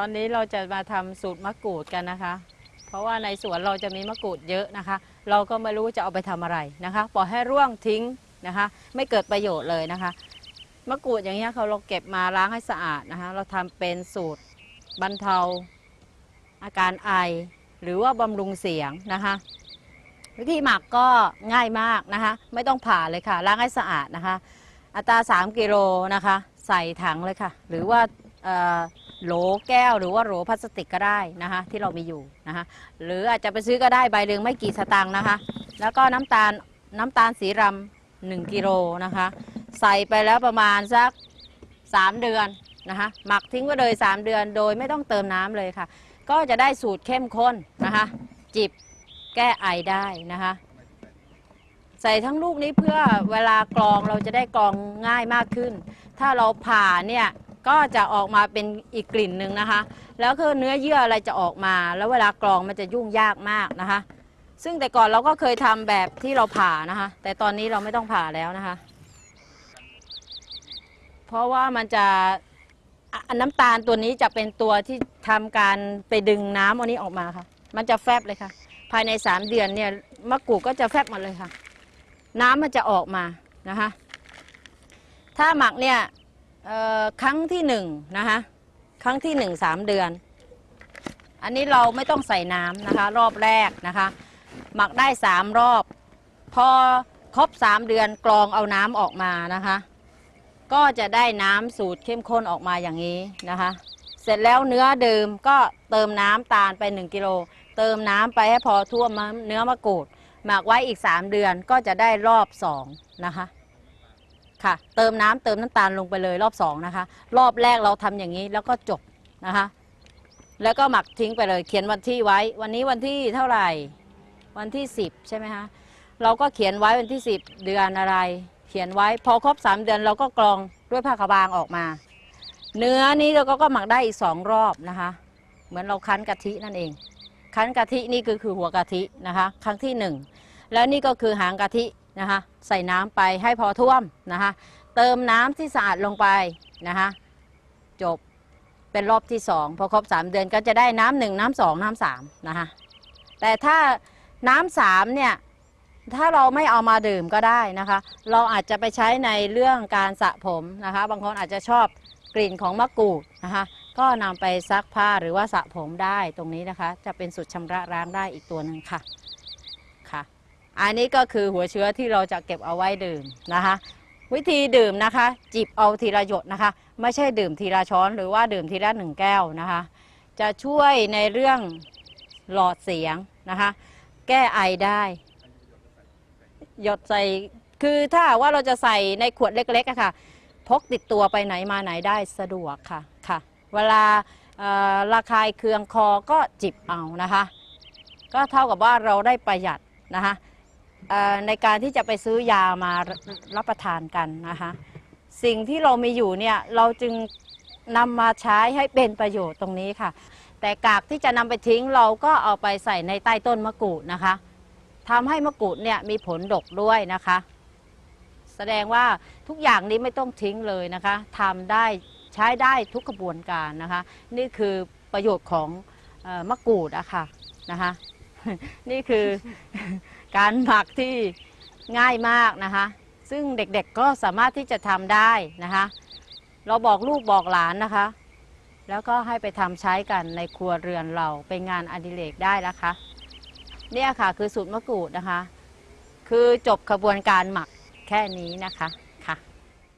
ตอนนี้เราจะมาทำสูตรมะกรูดกันนะคะ เพราะว่าในสวนเราจะมีมะกรูดเยอะนะคะ เราก็ไม่รู้จะเอาไปทำอะไรนะคะปล่อยให้ร่วงทิ้งนะคะ ไม่เกิดประโยชน์เลยนะคะ มะกรูดอย่างเงี้เขาเราเก็บมาล้างให้สะอาดนะคะ เราทำเป็นสูตรบรรเทา อาการไอ หรือว่าบำรุงเสียงนะคะ วิธีหมักก็ง่ายมากนะคะ ไม่ต้องผ่าเลยค่ะ ล้างให้สะอาดนะคะ อัตรา 3 กิโลนะคะ ใส่ถังเลยค่ะ หรือว่า โหลแก้วหรือว่าโหลพลาสติกก็ได้นะคะที่เรามีอยู่นะคะหรืออาจจะไปซื้อก็ได้ใบเรืองไม่กี่สตางค์นะคะ แล้วก็น้ำตาลน้ำตาลสีรำหนึ่งกิโลนะคะ ใส่ไปแล้วประมาณสัก 3 เดือนนะคะหมักทิ้งไว้เลย 3 เดือนโดยไม่ต้องเติมน้ำเลยค่ะ ก็จะได้สูตรเข้มข้นนะคะ จิบแก้ไอได้นะคะใส่ทั้งลูกนี้เพื่อเวลากรองเราจะได้กรองง่ายมากขึ้น ถ้าเราผ่าเนี่ย ก็จะออกมาเป็นอีกกลิ่นหนึ่งนะคะ แล้วคือเนื้อเยื่ออะไรจะออกมา แล้วเวลากรองมันจะยุ่งยากมากนะคะ ซึ่งแต่ก่อนเราก็เคยทำแบบที่เราผ่านะคะ แต่ตอนนี้เราไม่ต้องผ่าแล้วนะคะ เพราะว่ามันจะน้ำตาลตัวนี้จะเป็นตัวที่ทำการไปดึงน้ำอันนี้ออกมาค่ะ มันจะแฟบเลยค่ะ ภายใน 3 เดือนเนี่ยมะกรูดก็จะแฟบหมดเลยค่ะ น้ำมันจะออกมานะคะ ถ้าหมักเนี่ย เอ่อครั้งที่หนึ่งนะคะครั้งที่หนึ่งสามเดือน อันนี้เราไม่ต้องใส่น้ำนะคะ รอบแรกนะคะ หมักได้สามรอบ พอครบสามเดือนกรองเอาน้ำออกมานะคะ ก็จะได้น้ำสูตรเข้มข้นออกมาอย่างนี้นะคะ เสร็จแล้วเนื้อเดิมก็เติมน้ำตาลไป1กิโลเติมน้ำไปให้พอท่วมเนื้อมะกรูด หมักไว้อีก 3 เดือนก็จะได้รอบ2นะคะ ค่ะ เติมน้ำเติมน้ำตาลลงไปเลยรอบ2นะคะ รอบแรกเราทำอย่างนี้แล้วก็จบนะคะ แล้วก็หมักทิ้งไปเลย เขียนวันที่ไว้ วันนี้วันที่เท่าไหร่ วันที่ 10 ใช่ไหมคะเราก็เขียนไว้วันที่ 10 เดือนอะไร เขียนไว้พอครบ 3 เดือนเราก็กรองด้วยผ้าขาวบางออกมา เนื้อนี้เราก็หมักได้อีก2รอบนะคะ เหมือนเราคั้นกะทินั่นเอง คั้นกะทินี่คือคือหัวกะทินะคะ ครั้งที่หนึ่งแล้วนี่ก็คือหางกะทิ นะคะใส่น้ำไปให้พอท่วมนะคะเติมน้ำที่สะอาดลงไปนะคะจบเป็นรอบที่สองพอครบสามเดือนก็จะได้น้ำหนึ่งน้ำสองน้ำสามนะคะแต่ถ้าน้ำสามเนี่ยถ้าเราไม่เอามาดื่มก็ได้นะคะ เราอาจจะไปใช้ในเรื่องการสระผมนะคะ บางคนอาจจะชอบกลิ่นของมะกรูดนะคะ ก็นำไปซักผ้าหรือว่าสระผมได้ตรงนี้นะคะ จะเป็นสุดชำระล้างได้อีกตัวหนึ่งค่ะค่ะ อันนี้ก็คือหัวเชื้อที่เราจะเก็บเอาไว้ดื่มนะคะ วิธีดื่มนะคะ จิบเอาทีละหยดนะคะ ไม่ใช่ดื่มทีละช้อน หรือว่าดื่มทีละหนึ่งแก้วนะคะ จะช่วยในเรื่องหลอดเสียงนะคะ แก้ไอได้ หยดใส่คือถ้าว่าเราจะใส่ในขวดเล็กๆอะค่ะ พกติดตัวไปไหนมาไหนได้สะดวกค่ะค่ะ เวลาระคายเคืองคอก็จิบเอานะคะ ก็เท่ากับว่าเราได้ประหยัดนะคะ ในการที่จะไปซื้อยามารับประทานกันนะคะสิ่งที่เรามีอยู่เนี่ยเราจึงนำมาใช้ให้เป็นประโยชน์ตรงนี้ค่ะ แต่กากที่จะนำไปทิ้งเราก็เอาไปใส่ในใต้ต้นมะกรูดนะคะทำให้มะกรูดเนี่ยมีผลดกด้วยนะคะ แสดงว่าทุกอย่างนี้ไม่ต้องทิ้งเลยนะคะทำได้ใช้ได้ทุกกระบวนการนะคะ นี่คือประโยชน์ของออมะกรูดอะค่ะนะคะ นี่คือการหมักที่ง่ายมากนะคะ ซึ่งเด็กๆก็สามารถที่จะทำได้นะคะ เราบอกลูกบอกหลานนะคะ แล้วก็ให้ไปทำใช้กันในครัวเรือนเราเป็นงานอดิเรกได้นะคะ เนี่ยค่ะคือสูตรมะกรูดนะคะ คือจบขบวนการหมักแค่นี้นะคะ